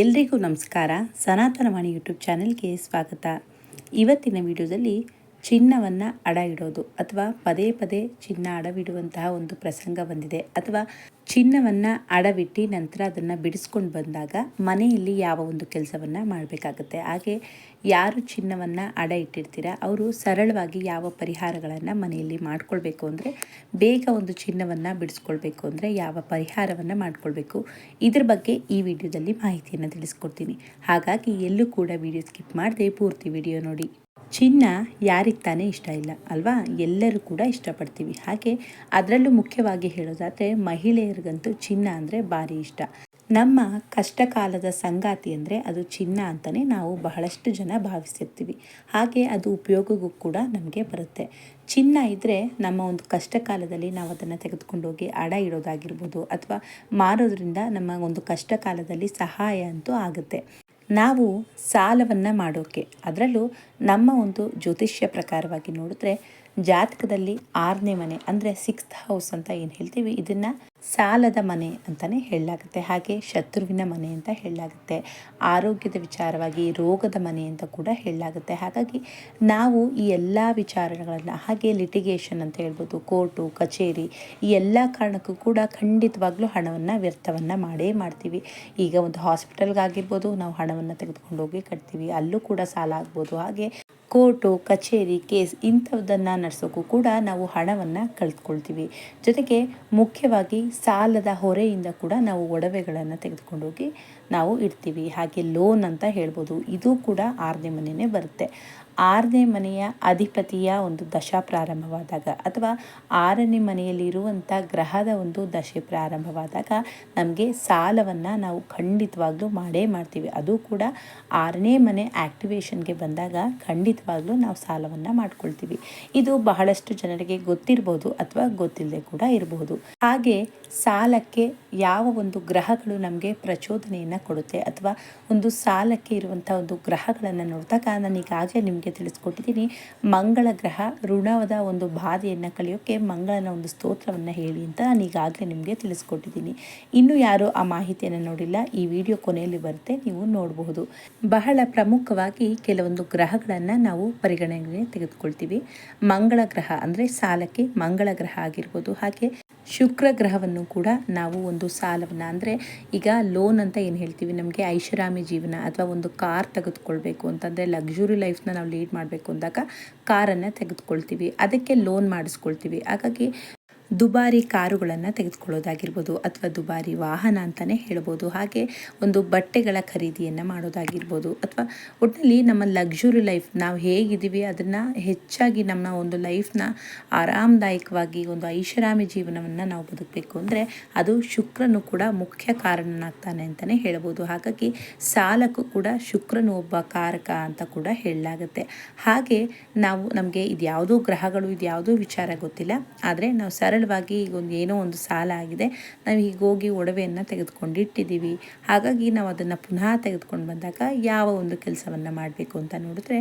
ಎಲ್ರಿಗೂ ನಮಸ್ಕಾರ. ಸನಾತನವಾಣಿ ಯೂಟ್ಯೂಬ್ ಚಾನೆಲ್ಗೆ ಸ್ವಾಗತ. ಇವತ್ತಿನ ವಿಡಿಯೋದಲ್ಲಿ ಚಿನ್ನವನ್ನು ಅಡ ಇಡೋದು ಅಥವಾ ಪದೇ ಪದೇ ಚಿನ್ನ ಅಡವಿಡುವಂತಹ ಒಂದು ಪ್ರಸಂಗ ಬಂದಿದೆ. ಅಥವಾ ಚಿನ್ನವನ್ನು ಅಡವಿಟ್ಟು ನಂತರ ಅದನ್ನು ಬಿಡಿಸ್ಕೊಂಡು ಬಂದಾಗ ಮನೆಯಲ್ಲಿ ಯಾವ ಒಂದು ಕೆಲಸವನ್ನು ಮಾಡಬೇಕಾಗುತ್ತೆ. ಹಾಗೆ ಯಾರು ಚಿನ್ನವನ್ನು ಅಡ ಇಟ್ಟಿರ್ತೀರ, ಅವರು ಸರಳವಾಗಿ ಯಾವ ಪರಿಹಾರಗಳನ್ನು ಮನೆಯಲ್ಲಿ ಮಾಡ್ಕೊಳ್ಬೇಕು ಅಂದರೆ, ಬೇಗ ಒಂದು ಚಿನ್ನವನ್ನು ಬಿಡಿಸ್ಕೊಳ್ಬೇಕು ಅಂದರೆ ಯಾವ ಪರಿಹಾರವನ್ನು ಮಾಡ್ಕೊಳ್ಬೇಕು. ಇದ್ರ ಬಗ್ಗೆ ಈ ವಿಡಿಯೋದಲ್ಲಿ ಮಾಹಿತಿಯನ್ನು ತಿಳಿಸ್ಕೊಡ್ತೀನಿ. ಹಾಗಾಗಿ ಎಲ್ಲೂ ಕೂಡ ವಿಡಿಯೋ ಸ್ಕಿಪ್ ಮಾಡದೆ ಪೂರ್ತಿ ವಿಡಿಯೋ ನೋಡಿ. ಚಿನ್ನ ಯಾರಿಗೆ ತಾನೇ ಇಷ್ಟ ಇಲ್ಲ, ಅಲ್ವಾ? ಎಲ್ಲರೂ ಕೂಡ ಇಷ್ಟಪಡ್ತೀವಿ. ಹಾಗೆ ಅದರಲ್ಲೂ ಮುಖ್ಯವಾಗಿ ಹೇಳೋದಾದರೆ ಮಹಿಳೆಯರಿಗಂತೂ ಚಿನ್ನ ಅಂದರೆ ಭಾರಿ ಇಷ್ಟ. ನಮ್ಮ ಕಷ್ಟ ಕಾಲದ ಸಂಗಾತಿ ಅಂದರೆ ಅದು ಚಿನ್ನ ಅಂತಲೇ ನಾವು ಬಹಳಷ್ಟು ಜನ ಭಾವಿಸಿರ್ತೀವಿ. ಹಾಗೆ ಅದು ಉಪಯೋಗಕ್ಕೂ ಕೂಡ ನಮಗೆ ಬರುತ್ತೆ. ಚಿನ್ನ ಇದ್ದರೆ ನಮ್ಮ ಒಂದು ಕಷ್ಟ ಕಾಲದಲ್ಲಿ ನಾವು ಅದನ್ನು ತೆಗೆದುಕೊಂಡೋಗಿ ಅಡ ಇಡೋದಾಗಿರ್ಬೋದು ಅಥವಾ ಮಾರೋದ್ರಿಂದ ನಮ್ಮ ಒಂದು ಕಷ್ಟ ಕಾಲದಲ್ಲಿ ಸಹಾಯ ಅಂತೂ ಆಗುತ್ತೆ. ನಾವು ಸಾಲವನ್ನು ಮಾಡೋಕ್ಕೆ ಅದರಲ್ಲೂ ನಮ್ಮ ಒಂದು ಜ್ಯೋತಿಷ್ಯ ಪ್ರಕಾರವಾಗಿ ನೋಡಿದ್ರೆ ಜಾತಕದಲ್ಲಿ ಆರನೇ ಮನೆ ಅಂದರೆ ಸಿಕ್ಸ್ತ್ ಹೌಸ್ ಅಂತ ಏನು ಹೇಳ್ತೀವಿ? ಇದನ್ನು ಸಾಲದ ಮನೆ ಅಂತಲೇ ಹೇಳಲಾಗುತ್ತೆ. ಹಾಗೆ ಶತ್ರುವಿನ ಮನೆ ಅಂತ ಹೇಳಲಾಗುತ್ತೆ. ಆರೋಗ್ಯದ ವಿಚಾರವಾಗಿ ರೋಗದ ಮನೆ ಅಂತ ಕೂಡ ಹೇಳಲಾಗುತ್ತೆ. ಹಾಗಾಗಿ ನಾವು ಈ ಎಲ್ಲ ವಿಚಾರಗಳನ್ನು, ಹಾಗೆ ಲಿಟಿಗೇಷನ್ ಅಂತ ಹೇಳ್ಬೋದು ಕೋರ್ಟು ಕಚೇರಿ, ಈ ಎಲ್ಲ ಕಾರಣಕ್ಕೂ ಕೂಡ ಖಂಡಿತವಾಗ್ಲೂ ಹಣವನ್ನು ವ್ಯರ್ಥವನ್ನು ಮಾಡೇ ಮಾಡ್ತೀವಿ. ಈಗ ಒಂದು ಹಾಸ್ಪಿಟಲ್ಗಾಗಿರ್ಬೋದು ನಾವು ಹಣವನ್ನು ತೆಗೆದುಕೊಂಡು ಹೋಗಿ ಕಟ್ತೀವಿ. ಅಲ್ಲೂ ಕೂಡ ಸಾಲ ಆಗ್ಬೋದು. ಹಾಗೆ ಕೋರ್ಟು, ಕಚೇರಿ, ಕೇಸ್ ಇಂಥದ್ದನ್ನು ನಡೆಸೋಕ್ಕೂ ಕೂಡ ನಾವು ಹಣವನ್ನು ಕಳೆದುಕೊಳ್ತೀವಿ ಜೊತೆಗೆ ಮುಖ್ಯವಾಗಿ ಸಾಲದ ಹೊರೆಯಿಂದ ಕೂಡ ನಾವು ಒಡವೆಗಳನ್ನು ತೆಗೆದುಕೊಂಡೋಗಿ ನಾವು ಇಡ್ತೀವಿ. ಹಾಗೆ ಲೋನ್ ಅಂತ ಹೇಳ್ಬೋದು. ಇದು ಕೂಡ ಆರನೇ ಮನೆಯೇ ಬರುತ್ತೆ. ಆರನೇ ಮನೆಯ ಅಧಿಪತಿಯ ಒಂದು ದಶಾ ಪ್ರಾರಂಭವಾದಾಗ ಅಥವಾ ಆರನೇ ಮನೆಯಲ್ಲಿರುವಂಥ ಗ್ರಹದ ಒಂದು ದಶೆ ಪ್ರಾರಂಭವಾದಾಗ ನಮಗೆ ಸಾಲವನ್ನು ನಾವು ಖಂಡಿತವಾಗ್ಲೂ ಮಾಡೇ ಮಾಡ್ತೀವಿ. ಅದು ಕೂಡ ಆರನೇ ಮನೆ ಆ್ಯಕ್ಟಿವೇಶನ್ಗೆ ಬಂದಾಗ ಖಂಡಿತವಾಗ್ಲೂ ನಾವು ಸಾಲವನ್ನು ಮಾಡ್ಕೊಳ್ತೀವಿ. ಇದು ಬಹಳಷ್ಟು ಜನರಿಗೆ ಗೊತ್ತಿರ್ಬೋದು ಅಥವಾ ಗೊತ್ತಿಲ್ಲದೆ ಕೂಡ ಇರಬಹುದು ಹಾಗೆ ಸಾಲಕ್ಕೆ ಯಾವ ಒಂದು ಗ್ರಹಗಳು ನಮಗೆ ಪ್ರಚೋದನೆಯನ್ನು ಕೊಡುತ್ತೆ ಅಥವಾ ಒಂದು ಸಾಲಕ್ಕೆ ಇರುವಂಥ ಒಂದು ಗ್ರಹಗಳನ್ನು ನೋಡಿದಾಗ ನಾನು ಈಗಾಗಲೇ ನಿಮಗೆ ತಿಳಿಸ್ಕೊಟ್ಟಿದ್ದೀನಿ. ಮಂಗಳ ಗ್ರಹ ಋಣದ ಒಂದು ಬಾಧೆಯನ್ನು ಕಳೆಯೋಕ್ಕೆ ಮಂಗಳನ ಒಂದು ಸ್ತೋತ್ರವನ್ನು ಹೇಳಿ ಅಂತ ನಾನು ಈಗಾಗಲೇ ನಿಮಗೆ ತಿಳಿಸ್ಕೊಟ್ಟಿದ್ದೀನಿ. ಇನ್ನು ಯಾರು ಆ ಮಾಹಿತಿಯನ್ನು ನೋಡಿಲ್ಲ, ಈ ವಿಡಿಯೋ ಕೊನೆಯಲ್ಲಿ ಬರುತ್ತೆ, ನೀವು ನೋಡಬಹುದು. ಬಹಳ ಪ್ರಮುಖವಾಗಿ ಕೆಲವೊಂದು ಗ್ರಹಗಳನ್ನು ನಾವು ಪರಿಗಣನೆಗೆ ತೆಗೆದುಕೊಳ್ತೀವಿ. ಮಂಗಳ ಗ್ರಹ ಅಂದರೆ ಸಾಲಕ್ಕೆ ಮಂಗಳ ಗ್ರಹ ಆಗಿರ್ಬೋದು, ಹಾಗೆ ಶುಕ್ರ ಗ್ರಹವನ್ನು ಕೂಡ ನಾವು ಒಂದು ಸಾಲವನ್ನು, ಅಂದರೆ ಈಗ ಲೋನ್ ಅಂತ ಏನು ಹೇಳ್ತೀವಿ? ನಮಗೆ ಐಷಾರಾಮಿ ಜೀವನ ಅಥವಾ ಒಂದು ಕಾರ್ ತೆಗೆದುಕೊಳ್ಬೇಕು ಅಂತಂದರೆ ಲಕ್ಸುರಿ ಲೈಫ್ನ ನಾವು ಲೀಡ್ ಮಾಡಬೇಕು ಅಂದಾಗ, ಕಾರನ್ನು ತೆಗೆದುಕೊಳ್ತೀವಿ. ಅದಕ್ಕೆ ಲೋನ್ ಮಾಡಿಸ್ಕೊಳ್ತೀವಿ. ಹಾಗಾಗಿ ದುಬಾರಿ ಕಾರುಗಳನ್ನು ತೆಗೆದುಕೊಳ್ಳೋದಾಗಿರ್ಬೋದು ಅಥವಾ ದುಬಾರಿ ವಾಹನ ಅಂತಲೇ ಹೇಳ್ಬೋದು. ಹಾಗೆ ಒಂದು ಬಟ್ಟೆಗಳ ಖರೀದಿಯನ್ನು ಮಾಡೋದಾಗಿರ್ಬೋದು ಅಥವಾ ಒಟ್ಟಿನಲ್ಲಿ ನಮ್ಮ ಲಕ್ಸುರಿ ಲೈಫ್ ನಾವು ಹೇಗಿದ್ದೀವಿ ಅದನ್ನು ಹೆಚ್ಚಾಗಿ ನಮ್ಮ ಒಂದು ಲೈಫ್ನ ಆರಾಮದಾಯಕವಾಗಿ ಒಂದು ಐಷಾರಾಮಿ ಜೀವನವನ್ನು ನಾವು ಬದುಕಬೇಕು ಅಂದರೆ ಅದು ಶುಕ್ರನು ಕೂಡ ಮುಖ್ಯ ಕಾರಣನಾಗ್ತಾನೆ ಅಂತಲೇ ಹೇಳ್ಬೋದು. ಹಾಗಾಗಿ ಸಾಲಕ್ಕೂ ಕೂಡ ಶುಕ್ರನು ಒಬ್ಬ ಕಾರಕ ಅಂತ ಕೂಡ ಹೇಳಲಾಗುತ್ತೆ. ಹಾಗೆ ನಾವು ನಮಗೆ ಇದ್ಯಾವುದೋ ಗ್ರಹಗಳು ಇದ್ಯಾವುದೋ ವಿಚಾರ ಗೊತ್ತಿಲ್ಲ. ಆದರೆ ನಾವು ಸರಳ ಸರಳವಾಗಿ ಈಗ ಒಂದು ಏನೋ ಒಂದು ಸಾಲ ಆಗಿದೆ. ನಾವು ಈಗ ಹೋಗಿ ಒಡವೆಯನ್ನು ತೆಗೆದುಕೊಂಡು ಇಟ್ಟಿದ್ದೀವಿ ಹಾಗಾಗಿ ನಾವು ಅದನ್ನು ಪುನಃ ತೆಗೆದುಕೊಂಡು ಬಂದಾಗ ಯಾವ ಒಂದು ಕೆಲಸವನ್ನು ಮಾಡಬೇಕು ಅಂತ ನೋಡಿದ್ರೆ,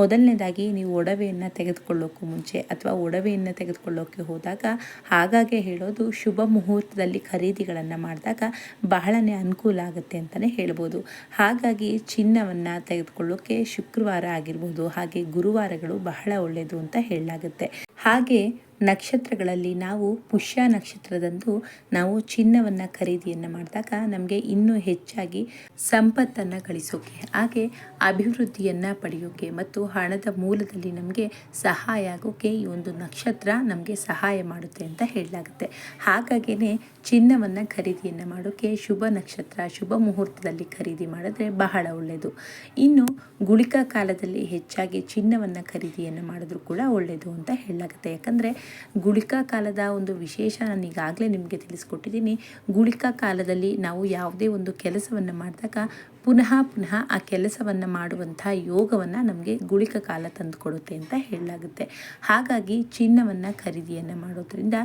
ಮೊದಲನೇದಾಗಿ ನೀವು ಒಡವೆಯನ್ನು ತೆಗೆದುಕೊಳ್ಳೋಕ್ಕೂ ಮುಂಚೆ ಅಥವಾ ಒಡವೆಯನ್ನು ತೆಗೆದುಕೊಳ್ಳೋಕ್ಕೆ ಹೋದಾಗ ಹಾಗಾಗಿ ಹೇಳೋದು ಶುಭ ಮುಹೂರ್ತದಲ್ಲಿ ಖರೀದಿಗಳನ್ನು ಮಾಡಿದಾಗ ಬಹಳನೇ ಅನುಕೂಲ ಆಗುತ್ತೆ ಅಂತಲೇ ಹೇಳ್ಬೋದು. ಹಾಗಾಗಿ ಚಿನ್ನವನ್ನು ತೆಗೆದುಕೊಳ್ಳೋಕ್ಕೆ ಶುಕ್ರವಾರ ಆಗಿರ್ಬೋದು, ಹಾಗೆ ಗುರುವಾರಗಳು ಬಹಳ ಒಳ್ಳೆಯದು ಅಂತ ಹೇಳಲಾಗುತ್ತೆ. ಹಾಗೆ ನಕ್ಷತ್ರಗಳಲ್ಲಿ ನಾವು ಪುಷ್ಯ ನಕ್ಷತ್ರದಂದು ನಾವು ಚಿನ್ನವನ್ನು ಖರೀದಿಯನ್ನು ಮಾಡಿದಾಗ ನಮಗೆ ಇನ್ನೂ ಹೆಚ್ಚಾಗಿ ಸಂಪತ್ತನ್ನು ಗಳಿಸೋಕೆ, ಹಾಗೆ ಅಭಿವೃದ್ಧಿಯನ್ನು ಪಡೆಯೋಕೆ ಮತ್ತು ಹಣದ ಮೂಲದಲ್ಲಿ ನಮಗೆ ಸಹಾಯ ಆಗೋಕೆ ಈ ಒಂದು ನಕ್ಷತ್ರ ನಮಗೆ ಸಹಾಯ ಮಾಡುತ್ತೆ ಅಂತ ಹೇಳಲಾಗುತ್ತೆ. ಹಾಗಾಗಿಯೇ ಚಿನ್ನವನ್ನು ಖರೀದಿಯನ್ನು ಮಾಡೋಕ್ಕೆ ಶುಭ ನಕ್ಷತ್ರ, ಶುಭ ಮುಹೂರ್ತದಲ್ಲಿ ಖರೀದಿ ಮಾಡಿದ್ರೆ ಬಹಳ ಒಳ್ಳೆಯದು ಇನ್ನು ಗುಳಿಕ ಕಾಲದಲ್ಲಿ ಹೆಚ್ಚಾಗಿ ಚಿನ್ನವನ್ನು ಖರೀದಿಯನ್ನು ಮಾಡಿದ್ರು ಕೂಡ ಒಳ್ಳೆಯದು ಅಂತ ಹೇಳಲಾಗುತ್ತೆ. ಯಾಕಂದರೆ ಗುಳಿಕ ಕಾಲದ ಒಂದು ವಿಶೇಷ ನಾನು ಈಗಾಗಲೇ ನಿಮಗೆ ತಿಳಿಸ್ಕೊಟ್ಟಿದ್ದೀನಿ. ಗುಳಿಕಾ ಕಾಲದಲ್ಲಿ ನಾವು ಯಾವುದೇ ಒಂದು ಕೆಲಸವನ್ನು ಮಾಡಿದಾಗ ಪುನಃ ಪುನಃ ಆ ಕೆಲಸವನ್ನು ಮಾಡುವಂಥ ಯೋಗವನ್ನು ನಮಗೆ ಗುಳಿಕ ಕಾಲ ತಂದುಕೊಡುತ್ತೆ ಅಂತ ಹೇಳಲಾಗುತ್ತೆ. ಹಾಗಾಗಿ ಚಿನ್ನವನ್ನು ಖರೀದಿಯನ್ನು ಮಾಡೋದ್ರಿಂದ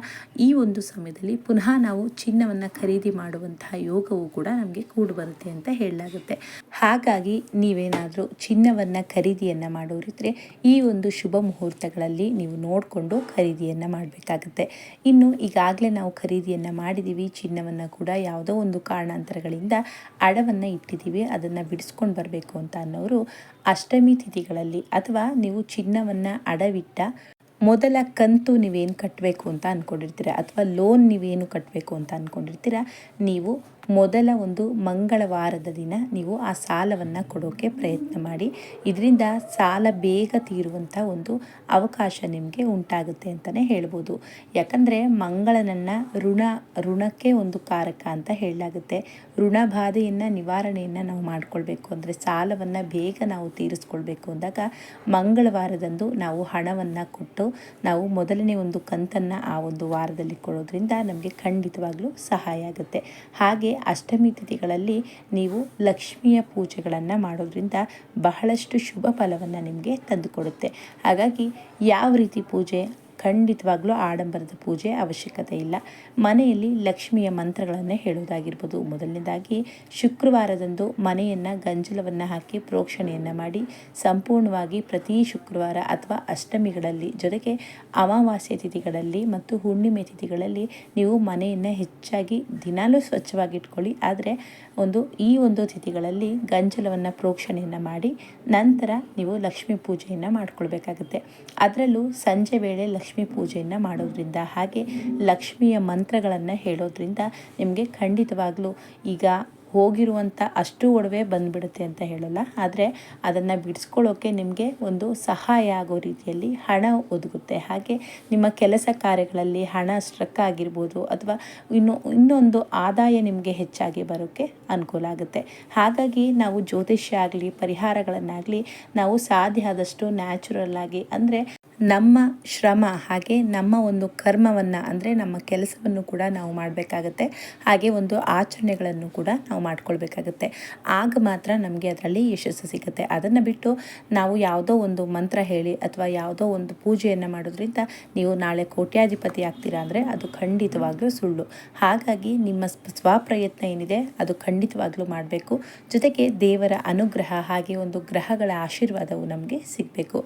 ಈ ಒಂದು ಸಮಯದಲ್ಲಿ ಪುನಃ ನಾವು ಚಿನ್ನವನ್ನು ಖರೀದಿ ಮಾಡುವಂತಹ ಯೋಗವು ಕೂಡ ನಮಗೆ ಕೂಡು ಬರುತ್ತೆ ಅಂತ ಹೇಳಲಾಗುತ್ತೆ. ಹಾಗಾಗಿ ನೀವೇನಾದರೂ ಚಿನ್ನವನ್ನು ಖರೀದಿಯನ್ನು ಮಾಡೋರಿದ್ರೆ ಈ ಒಂದು ಶುಭ ಮುಹೂರ್ತಗಳಲ್ಲಿ ನೀವು ನೋಡಿಕೊಂಡು ಖರೀದಿಯನ್ನು ಮಾಡಬೇಕಾಗುತ್ತೆ. ಇನ್ನು ಈಗಾಗಲೇ ನಾವು ಖರೀದಿಯನ್ನು ಮಾಡಿದ್ದೀವಿ ಚಿನ್ನವನ್ನು ಕೂಡ ಯಾವುದೋ ಒಂದು ಕಾರಣಾಂತರಗಳಿಂದ ಅಡವನ್ನು ಇಟ್ಟಿದ್ದೀವಿ ಅದನ್ನು ಬಿಡಿಸ್ಕೊಂಡು ಬರಬೇಕು ಅಂತ ಅನ್ನೋರು ಅಷ್ಟಮಿ ತಿಥಿಗಳಲ್ಲಿ ಅಥವಾ ನೀವು ಚಿನ್ನವನ್ನು ಅಡವಿಟ್ಟ ಮೊದಲ ಕಂತು ನೀವೇನು ಕಟ್ಟಬೇಕು ಅಂತ ಅಂದ್ಕೊಂಡಿರ್ತೀರ ಅಥವಾ ಲೋನ್ ನೀವೇನು ಕಟ್ಟಬೇಕು ಅಂತ ಅಂದ್ಕೊಂಡಿರ್ತೀರ ನೀವು ಮೊದಲ ಒಂದು ಮಂಗಳವಾರದ ದಿನ ನೀವು ಆ ಸಾಲವನ್ನು ಕೊಡೋಕ್ಕೆ ಪ್ರಯತ್ನ ಮಾಡಿ. ಇದರಿಂದ ಸಾಲ ಬೇಗ ತೀರುವಂಥ ಒಂದು ಅವಕಾಶ ನಿಮಗೆ ಉಂಟಾಗುತ್ತೆ ಅಂತಲೇ ಹೇಳ್ಬೋದು. ಯಾಕಂದರೆ ಮಂಗಳನನ್ನು ಋಣ, ಋಣಕ್ಕೆ ಒಂದು ಕಾರಕ ಅಂತ ಹೇಳಲಾಗುತ್ತೆ. ಋಣ ಬಾಧೆಯನ್ನು ನಿವಾರಣೆಯನ್ನು ನಾವು ಮಾಡಿಕೊಳ್ಬೇಕು. ಅಂದರೆ ಸಾಲವನ್ನು ಬೇಗ ನಾವು ತೀರಿಸ್ಕೊಳ್ಬೇಕು ಅಂದಾಗ ಮಂಗಳವಾರದಂದು ನಾವು ಹಣವನ್ನು ಕೊಟ್ಟು ನಾವು ಮೊದಲನೇ ಒಂದು ಕಂತನ್ನು ಆ ಒಂದು ವಾರದಲ್ಲಿ ಕೊಡೋದ್ರಿಂದ ನಮಗೆ ಖಂಡಿತವಾಗ್ಲೂ ಸಹಾಯ ಆಗುತ್ತೆ. ಹಾಗೆ ಅಷ್ಟಮಿ ತಿಥಿಗಳಲ್ಲಿ ನೀವು ಲಕ್ಷ್ಮಿಯ ಪೂಜೆಗಳನ್ನು ಮಾಡೋದ್ರಿಂದ ಬಹಳಷ್ಟು ಶುಭ ಫಲವನ್ನು ನಿಮಗೆ ತಂದುಕೊಡುತ್ತೆ. ಹಾಗಾಗಿ ಯಾವ ರೀತಿ ಪೂಜೆ ಖಂಡಿತವಾಗ್ಲೂ ಆಡಂಬರದ ಪೂಜೆ ಅವಶ್ಯಕತೆ ಇಲ್ಲ. ಮನೆಯಲ್ಲಿ ಲಕ್ಷ್ಮಿಯ ಮಂತ್ರಗಳನ್ನು ಹೇಳುವುದಾಗಿರ್ಬೋದು. ಮೊದಲನೇದಾಗಿ, ಶುಕ್ರವಾರದಂದು ಮನೆಯನ್ನು ಗಂಜಲವನ್ನು ಹಾಕಿ ಪ್ರೋಕ್ಷಣೆಯನ್ನು ಮಾಡಿ, ಸಂಪೂರ್ಣವಾಗಿ ಪ್ರತಿ ಶುಕ್ರವಾರ ಅಥವಾ ಅಷ್ಟಮಿಗಳಲ್ಲಿ, ಜೊತೆಗೆ ಅಮಾವಾಸ್ಯ ತಿಥಿಗಳಲ್ಲಿ ಮತ್ತು ಹುಣ್ಣಿಮೆ ತಿಥಿಗಳಲ್ಲಿ ನೀವು ಮನೆಯನ್ನು ಹೆಚ್ಚಾಗಿ ದಿನಾಲೂ ಸ್ವಚ್ಛವಾಗಿಟ್ಕೊಳ್ಳಿ. ಆದರೆ, ಒಂದು, ಈ ಒಂದು ತಿಥಿಗಳಲ್ಲಿ ಗಂಜಲವನ್ನು ಪ್ರೋಕ್ಷಣೆಯನ್ನು ಮಾಡಿ, ನಂತರ ನೀವು ಲಕ್ಷ್ಮೀ ಪೂಜೆಯನ್ನು ಮಾಡಿಕೊಳ್ಬೇಕಾಗುತ್ತೆ. ಅದರಲ್ಲೂ ಸಂಜೆ ವೇಳೆ ಲಕ್ಷ್ಮೀ ಪೂಜೆಯನ್ನು ಮಾಡೋದ್ರಿಂದ ಹಾಗೆ ಲಕ್ಷ್ಮಿಯ ಮಂತ್ರಗಳನ್ನು ಹೇಳೋದ್ರಿಂದ ನಿಮಗೆ ಖಂಡಿತವಾಗಲೂ ಈಗ ಹೋಗಿರುವಂಥ ಅಷ್ಟು ಒಡವೆ ಬಂದುಬಿಡುತ್ತೆ ಅಂತ ಹೇಳಲ್ಲ. ಆದರೆ ಅದನ್ನು ಬಿಡಿಸ್ಕೊಳ್ಳೋಕೆ ನಿಮಗೆ ಒಂದು ಸಹಾಯ ಆಗೋ ರೀತಿಯಲ್ಲಿ ಹಣ ಒದಗುತ್ತೆ. ಹಾಗೆ ನಿಮ್ಮ ಕೆಲಸ ಕಾರ್ಯಗಳಲ್ಲಿ ಹಣ ಸ್ಟ್ರಕ್ ಆಗಿರ್ಬೋದು ಅಥವಾ ಇನ್ನು, ಇನ್ನೊಂದು ಆದಾಯ ನಿಮಗೆ ಹೆಚ್ಚಾಗಿ ಬರೋಕ್ಕೆ ಅನುಕೂಲ ಆಗುತ್ತೆ. ಹಾಗಾಗಿ ನಾವು ಜ್ಯೋತಿಷ್ಯ ಆಗಲಿ, ಪರಿಹಾರಗಳನ್ನಾಗಲಿ ನಾವು ಸಾಧ್ಯ ಆದಷ್ಟು ನ್ಯಾಚುರಲ್ ಆಗಿ ಅಂದರೆ ನಮ್ಮ ಶ್ರಮ ಹಾಗೆ ನಮ್ಮ ಒಂದು ಕರ್ಮವನ್ನು ಅಂದರೆ ನಮ್ಮ ಕೆಲಸವನ್ನು ಕೂಡ ನಾವು ಮಾಡಬೇಕಾಗತ್ತೆ. ಹಾಗೆ ಒಂದು ಆಚರಣೆಗಳನ್ನು ಕೂಡ ನಾವು ಮಾಡ್ಕೊಳ್ಬೇಕಾಗತ್ತೆ. ಆಗ ಮಾತ್ರ ನಮಗೆ ಅದರಲ್ಲಿ ಯಶಸ್ಸು ಸಿಗುತ್ತೆ. ಅದನ್ನು ಬಿಟ್ಟು ನಾವು ಯಾವುದೋ ಒಂದು ಮಂತ್ರ ಹೇಳಿ ಅಥವಾ ಯಾವುದೋ ಒಂದು ಪೂಜೆಯನ್ನು ಮಾಡೋದ್ರಿಂದ ನೀವು ನಾಳೆ ಕೋಟ್ಯಾಧಿಪತಿ ಆಗ್ತೀರಾ ಅಂದರೆ ಅದು ಖಂಡಿತವಾಗಲೂ ಸುಳ್ಳು. ಹಾಗಾಗಿ ನಿಮ್ಮ ಸ್ವಪ್ರಯತ್ನ ಏನಿದೆ ಅದು ಖಂಡಿತವಾಗ್ಲೂ ಮಾಡಬೇಕು. ಜೊತೆಗೆ ದೇವರ ಅನುಗ್ರಹ ಹಾಗೆ ಒಂದು ಗ್ರಹಗಳ ಆಶೀರ್ವಾದವು ನಮಗೆ ಸಿಗಬೇಕು.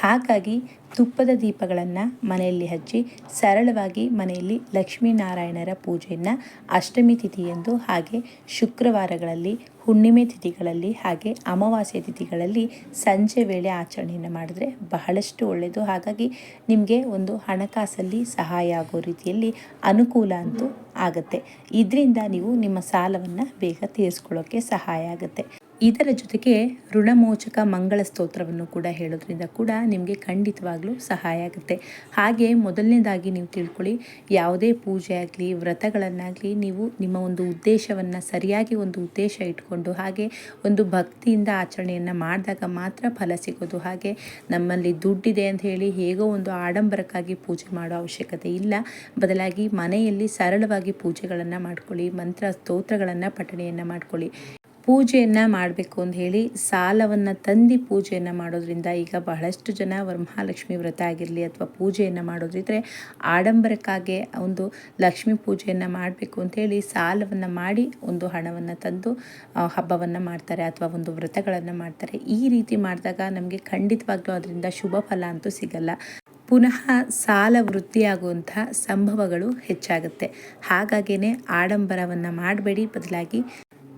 ಹಾಗಾಗಿ ತುಪ್ಪದ ದೀಪಗಳನ್ನು ಮನೆಯಲ್ಲಿ ಹಚ್ಚಿ ಸರಳವಾಗಿ ಮನೆಯಲ್ಲಿ ಲಕ್ಷ್ಮೀನಾರಾಯಣರ ಪೂಜೆಯನ್ನು ಅಷ್ಟಮಿ ತಿಥಿಯಂದು ಹಾಗೆ ಶುಕ್ರವಾರಗಳಲ್ಲಿ, ಹುಣ್ಣಿಮೆ ತಿಥಿಗಳಲ್ಲಿ ಹಾಗೆ ಅಮಾವಾಸ್ಯೆ ತಿಥಿಗಳಲ್ಲಿ ಸಂಜೆ ವೇಳೆ ಆಚರಣೆಯನ್ನು ಮಾಡಿದ್ರೆ ಬಹಳಷ್ಟು ಒಳ್ಳೆಯದು ಹಾಗಾಗಿ ನಿಮಗೆ ಒಂದು ಹಣಕಾಸಲ್ಲಿ ಸಹಾಯ ಆಗೋ ರೀತಿಯಲ್ಲಿ ಅನುಕೂಲ ಅಂತೂ ಆಗುತ್ತೆ. ಇದರಿಂದ ನೀವು ನಿಮ್ಮ ಸಾಲವನ್ನು ಬೇಗ ತೀರಿಸ್ಕೊಳ್ಳೋಕ್ಕೆ ಸಹಾಯ ಆಗುತ್ತೆ. ಇದರ ಜೊತೆಗೆ ಋಣಮೋಚಕ ಮಂಗಳ ಸ್ತೋತ್ರವನ್ನು ಕೂಡ ಹೇಳೋದ್ರಿಂದ ಕೂಡ ನಿಮಗೆ ಖಂಡಿತವಾಗ್ಲೂ ಸಹಾಯ ಆಗುತ್ತೆ. ಹಾಗೆ ಮೊದಲನೇದಾಗಿ ನೀವು ತಿಳ್ಕೊಳ್ಳಿ, ಯಾವುದೇ ಪೂಜೆ ಆಗಲಿ, ವ್ರತಗಳನ್ನಾಗಲಿ ನೀವು ನಿಮ್ಮ ಒಂದು ಉದ್ದೇಶವನ್ನು ಸರಿಯಾಗಿ ಒಂದು ಉದ್ದೇಶ ಇಟ್ಕೊಂಡು ಹಾಗೆ ಒಂದು ಭಕ್ತಿಯಿಂದ ಆಚರಣೆಯನ್ನು ಮಾಡಿದಾಗ ಮಾತ್ರ ಫಲ ಸಿಗೋದು. ಹಾಗೆ ನಮ್ಮಲ್ಲಿ ದುಡ್ಡಿದೆ ಅಂತ ಹೇಳಿ ಹೇಗೋ ಒಂದು ಆಡಂಬರಕ್ಕಾಗಿ ಪೂಜೆ ಮಾಡೋ ಅವಶ್ಯಕತೆ ಇಲ್ಲ. ಬದಲಾಗಿ ಮನೆಯಲ್ಲಿ ಸರಳವಾಗಿ ಪೂಜೆಗಳನ್ನು ಮಾಡ್ಕೊಳ್ಳಿ, ಮಂತ್ರ ಸ್ತೋತ್ರಗಳನ್ನು ಪಠಣೆಯನ್ನು ಮಾಡ್ಕೊಳ್ಳಿ. ಪೂಜೆಯನ್ನು ಮಾಡಬೇಕು ಅಂತ ಹೇಳಿ ಸಾಲವನ್ನು ತಂದು ಪೂಜೆಯನ್ನು ಮಾಡೋದ್ರಿಂದ ಈಗ ಬಹಳಷ್ಟು ಜನ ವರಮಹಾಲಕ್ಷ್ಮಿ ವ್ರತ ಆಗಿರಲಿ ಅಥವಾ ಪೂಜೆಯನ್ನು ಮಾಡೋದಿದ್ರೆ ಆಡಂಬರಕ್ಕಾಗಿ ಒಂದು ಲಕ್ಷ್ಮಿ ಪೂಜೆಯನ್ನು ಮಾಡಬೇಕು ಅಂಥೇಳಿ ಸಾಲವನ್ನು ಮಾಡಿ ಒಂದು ಹಣವನ್ನು ತಂದು ಹಬ್ಬವನ್ನು ಮಾಡ್ತಾರೆ ಅಥವಾ ಒಂದು ವ್ರತಗಳನ್ನು ಮಾಡ್ತಾರೆ. ಈ ರೀತಿ ಮಾಡಿದಾಗ ನಮಗೆ ಖಂಡಿತವಾಗ್ಲೂ ಅದರಿಂದ ಶುಭ ಫಲ ಅಂತೂ ಸಿಗಲ್ಲ. ಪುನಃ ಸಾಲ ವೃತ್ತಿಯಾಗುವಂಥ ಸಂಭವಗಳು ಹೆಚ್ಚಾಗುತ್ತೆ. ಹಾಗಾಗಿಯೇ ಆಡಂಬರವನ್ನು ಮಾಡಬೇಡಿ. ಬದಲಾಗಿ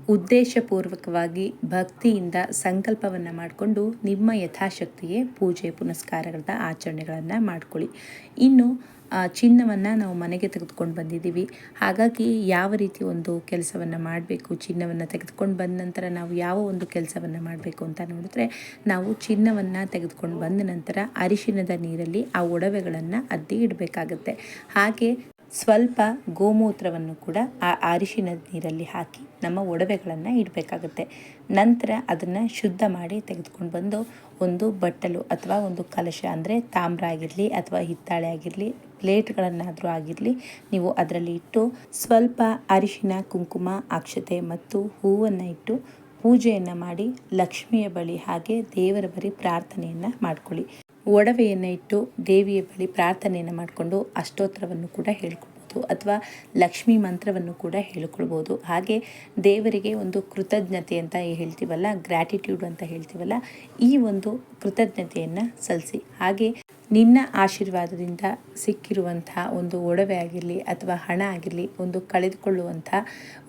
ಉದ್ದೇಶಪೂರ್ವಕವಾಗಿ ಭಕ್ತಿಯಿಂದ ಸಂಕಲ್ಪವನ್ನು ಮಾಡಿಕೊಂಡು ನಿಮ್ಮ ಯಥಾಶಕ್ತಿಯೇ ಪೂಜೆ ಪುನಸ್ಕಾರಗಳ ಆಚರಣೆಗಳನ್ನು ಮಾಡ್ಕೊಳ್ಳಿ. ಇನ್ನು ಚಿನ್ನವನ್ನು ನಾವು ಮನೆಗೆ ತೆಗೆದುಕೊಂಡು ಬಂದಿದ್ದೀವಿ. ಹಾಗಾಗಿ ಯಾವ ರೀತಿ ಒಂದು ಕೆಲಸವನ್ನು ಮಾಡಬೇಕು, ಚಿನ್ನವನ್ನು ತೆಗೆದುಕೊಂಡು ಬಂದ ನಂತರ ನಾವು ಯಾವ ಒಂದು ಕೆಲಸವನ್ನು ಮಾಡಬೇಕು ಅಂತ ನೋಡಿದ್ರೆ, ನಾವು ಚಿನ್ನವನ್ನು ತೆಗೆದುಕೊಂಡು ಬಂದ ನಂತರ ಅರಿಶಿನದ ನೀರಲ್ಲಿ ಆ ಒಡವೆಗಳನ್ನು ಅದ್ದಿ ಇಡಬೇಕಾಗತ್ತೆ. ಹಾಗೆ ಸ್ವಲ್ಪ ಗೋಮೂತ್ರವನ್ನು ಕೂಡ ಆ ಅರಿಶಿನದ ನೀರಲ್ಲಿ ಹಾಕಿ ನಮ್ಮ ಒಡವೆಗಳನ್ನು ಇಡಬೇಕಾಗುತ್ತೆ. ನಂತರ ಅದನ್ನು ಶುದ್ಧ ಮಾಡಿ ತೆಗೆದುಕೊಂಡು ಬಂದು ಒಂದು ಬಟ್ಟಲು ಅಥವಾ ಒಂದು ಕಲಶ ಅಂದರೆ ತಾಮ್ರ ಆಗಿರಲಿ ಅಥವಾ ಹಿತ್ತಾಳೆ ಆಗಿರಲಿ, ಪ್ಲೇಟ್ಗಳನ್ನಾದರೂ ಆಗಿರಲಿ ನೀವು ಅದರಲ್ಲಿ ಇಟ್ಟು ಸ್ವಲ್ಪ ಅರಿಶಿನ, ಕುಂಕುಮ, ಅಕ್ಷತೆ ಮತ್ತು ಹೂವನ್ನು ಇಟ್ಟು ಪೂಜೆಯನ್ನು ಮಾಡಿ ಲಕ್ಷ್ಮಿಯ ಬಳಿ ಹಾಗೆ ದೇವರ ಬರಿ ಪ್ರಾರ್ಥನೆಯನ್ನು ಮಾಡ್ಕೊಳ್ಳಿ. ಒಡವೆಯನ್ನು ಇಟ್ಟು ದೇವಿಯ ಬಳಿ ಪ್ರಾರ್ಥನೆಯನ್ನು ಮಾಡಿಕೊಂಡು ಅಷ್ಟೋತ್ತರವನ್ನು ಕೂಡ ಹೇಳ್ಕೊಳ್ಬೋದು ಅಥವಾ ಲಕ್ಷ್ಮಿ ಮಂತ್ರವನ್ನು ಕೂಡ ಹೇಳ್ಕೊಳ್ಬೋದು. ಹಾಗೆ ದೇವರಿಗೆ ಒಂದು ಕೃತಜ್ಞತೆ ಅಂತ ಹೇಳ್ತೀವಲ್ಲ ಗ್ರ್ಯಾಟಿಟ್ಯೂಡ್ ಅಂತ ಹೇಳ್ತೀವಲ್ಲ, ಈ ಒಂದು ಕೃತಜ್ಞತೆಯನ್ನು ಸಲ್ಲಿಸಿ. ಹಾಗೆ ನಿನ್ನ ಆಶೀರ್ವಾದದಿಂದ ಸಿಕ್ಕಿರುವಂತಹ ಒಂದು ಒಡವೆ ಆಗಿರಲಿ ಅಥವಾ ಹಣ ಆಗಿರಲಿ ಒಂದು ಕಳೆದುಕೊಳ್ಳುವಂಥ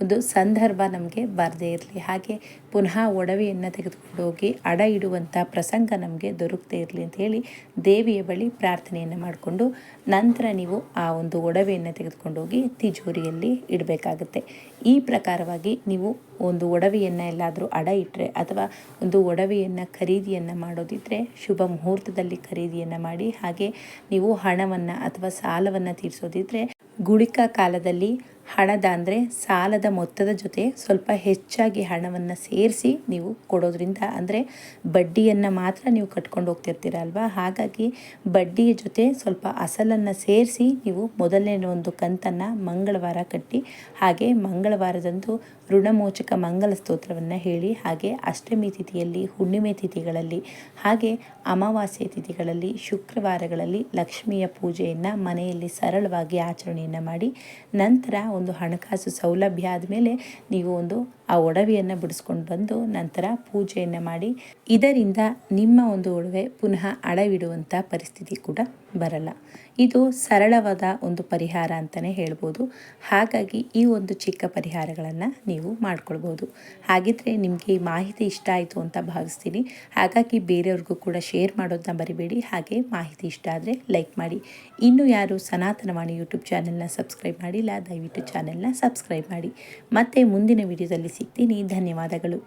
ಒಂದು ಸಂದರ್ಭ ನಮಗೆ ಬರದೇ ಇರಲಿ. ಹಾಗೆ ಪುನಃ ಒಡವೆಯನ್ನು ತೆಗೆದುಕೊಂಡು ಹೋಗಿ ಅಡ ಇಡುವಂಥ ಪ್ರಸಂಗ ನಮಗೆ ದೊರಕದೇ ಇರಲಿ ಅಂತ ಹೇಳಿ ದೇವಿಯ ಬಳಿ ಪ್ರಾರ್ಥನೆಯನ್ನು ಮಾಡಿಕೊಂಡು ನಂತರ ನೀವು ಆ ಒಂದು ಒಡವೆಯನ್ನು ತೆಗೆದುಕೊಂಡು ಹೋಗಿ ತಿಜೋರಿಯಲ್ಲಿ ಇಡಬೇಕಾಗುತ್ತೆ. ಈ ಪ್ರಕಾರವಾಗಿ ನೀವು ಒಂದು ಒಡವೆಯನ್ನು ಎಲ್ಲಾದರೂ ಅಡ ಇಟ್ಟರೆ ಅಥವಾ ಒಂದು ಒಡವೆಯನ್ನು ಖರೀದಿಯನ್ನು ಮಾಡೋದಿದ್ದರೆ ಶುಭ ಮುಹೂರ್ತದಲ್ಲಿ ಖರೀದಿಯನ್ನು ಮಾಡಿ, ಹಾಗೆ ನೀವು ಹಣವನ್ನು ಅಥವಾ ಸಾಲವನ್ನು ತೀರಿಸೋದಿದ್ದರೆ ಗುಳಿಕ ಕಾಲದಲ್ಲಿ ಹಣದ ಅಂದರೆ ಸಾಲದ ಮೊತ್ತದ ಜೊತೆ ಸ್ವಲ್ಪ ಹೆಚ್ಚಾಗಿ ಹಣವನ್ನು ಸೇರಿಸಿ ನೀವು ಕೊಡೋದ್ರಿಂದ ಅಂದರೆ ಬಡ್ಡಿಯನ್ನು ಮಾತ್ರ ನೀವು ಕಟ್ಕೊಂಡು ಹೋಗ್ತಿರ್ತೀರ ಅಲ್ವಾ? ಹಾಗಾಗಿ ಬಡ್ಡಿಯ ಜೊತೆ ಸ್ವಲ್ಪ ಅಸಲನ್ನು ಸೇರಿಸಿ ನೀವು ಮೊದಲನೇ ಒಂದು ಕಂತನ್ನು ಮಂಗಳವಾರ ಕಟ್ಟಿ, ಹಾಗೆ ಮಂಗಳವಾರದಂದು ಋಣಮೋಚಕ ಮಂಗಲ ಸ್ತೋತ್ರವನ್ನು ಹೇಳಿ, ಹಾಗೆ ಅಷ್ಟಮಿ ತಿಥಿಯಲ್ಲಿ, ಹುಣ್ಣಿಮೆ ತಿಥಿಗಳಲ್ಲಿ, ಹಾಗೆ ಅಮಾವಾಸ್ಯೆ ತಿಥಿಗಳಲ್ಲಿ, ಶುಕ್ರವಾರಗಳಲ್ಲಿ ಲಕ್ಷ್ಮಿಯ ಪೂಜೆಯನ್ನು ಮನೆಯಲ್ಲಿ ಸರಳವಾಗಿ ಆಚರಣೆಯನ್ನು ಮಾಡಿ, ನಂತರ ಒಂದು ಹಣಕಾಸು ಸೌಲಭ್ಯ ಆದಮೇಲೆ ನೀವು ಒಂದು ಆ ಒಡವೆಯನ್ನು ಬಿಡಿಸ್ಕೊಂಡು ಬಂದು ನಂತರ ಪೂಜೆಯನ್ನು ಮಾಡಿ, ಇದರಿಂದ ನಿಮ್ಮ ಒಂದು ಒಡವೆ ಪುನಃ ಅಡವಿಡುವಂಥ ಪರಿಸ್ಥಿತಿ ಕೂಡ ಬರಲ್ಲ. ಇದು ಸರಳವಾದ ಒಂದು ಪರಿಹಾರ ಅಂತಲೇ ಹೇಳ್ಬೋದು. ಹಾಗಾಗಿ ಈ ಒಂದು ಚಿಕ್ಕ ಪರಿಹಾರಗಳನ್ನು ನೀವು ಮಾಡ್ಕೊಳ್ಬೋದು. ಹಾಗಿದ್ರೆ ನಿಮಗೆ ಈ ಮಾಹಿತಿ ಇಷ್ಟ ಆಯಿತು ಅಂತ ಭಾವಿಸ್ತೀನಿ. ಹಾಗಾಗಿ ಬೇರೆಯವ್ರಿಗೂ ಕೂಡ ಶೇರ್ ಮಾಡೋದನ್ನ ಬರಿಬೇಡಿ ಹಾಗೆ ಮಾಹಿತಿ ಇಷ್ಟ ಆದರೆ ಲೈಕ್ ಮಾಡಿ. ಇನ್ನು ಯಾರು ಸನಾತನವಾಣಿ ಯೂಟ್ಯೂಬ್ ಚಾನೆಲ್ನ ಸಬ್ಸ್ಕ್ರೈಬ್ ಮಾಡಿಲ್ಲ, ದಯವಿಟ್ಟು ಚಾನೆಲ್ನ ಸಬ್ಸ್ಕ್ರೈಬ್ ಮಾಡಿ. ಮತ್ತೆ ಮುಂದಿನ ವಿಡಿಯೋದಲ್ಲಿ ಸಿಗ್ತೀನಿ. ಧನ್ಯವಾದಗಳು.